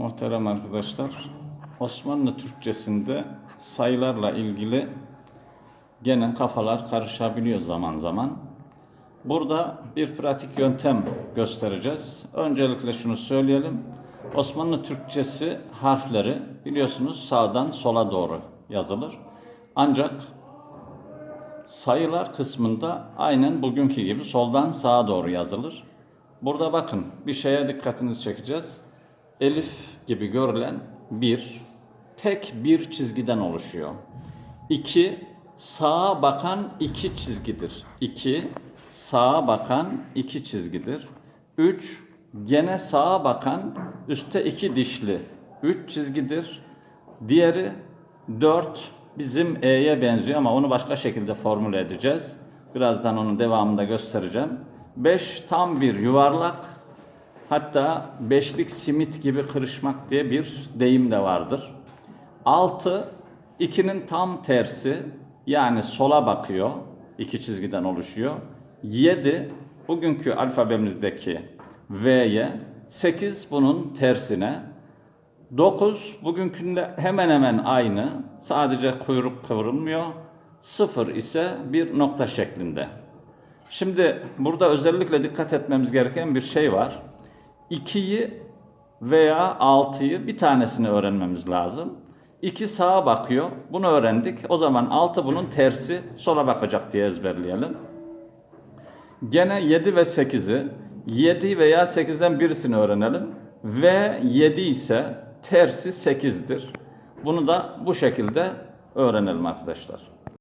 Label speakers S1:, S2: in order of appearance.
S1: Muhterem arkadaşlar, Osmanlı Türkçesinde sayılarla ilgili gene kafalar karışabiliyor zaman zaman. Burada bir pratik yöntem göstereceğiz. Öncelikle şunu söyleyelim. Osmanlı Türkçesi harfleri biliyorsunuz sağdan sola doğru yazılır. Ancak sayılar kısmında aynen bugünkü gibi soldan sağa doğru yazılır. Burada bakın bir şeye dikkatinizi çekeceğiz. Elif gibi görülen bir tek bir çizgiden oluşuyor. İki sağa bakan iki çizgidir. İki sağa bakan iki çizgidir. Üç gene sağa bakan üstte iki dişli üç çizgidir. Diğeri 4 bizim E'ye benziyor ama onu başka şekilde formüle edeceğiz. Birazdan onun devamında göstereceğim. 5 tam bir yuvarlak. Hatta beşlik simit gibi kırışmak diye bir deyim de vardır. 6 2'nin tam tersi yani sola bakıyor. iki çizgiden oluşuyor. 7 bugünkü alfabemizdeki V'ye 8 bunun tersine 9 bugünkünde hemen hemen aynı. Sadece kuyruk kıvrılmıyor. 0 ise bir nokta şeklinde. Şimdi burada özellikle dikkat etmemiz gereken bir şey var. 2'yi veya 6'yı bir tanesini öğrenmemiz lazım. 2 sağa bakıyor. Bunu öğrendik. O zaman 6 bunun tersi sola bakacak diye ezberleyelim. Gene 7 ve 8'i 7 veya 8'den birisini öğrenelim. Ve 7 ise tersi 8'dir. Bunu da bu şekilde öğrenelim arkadaşlar.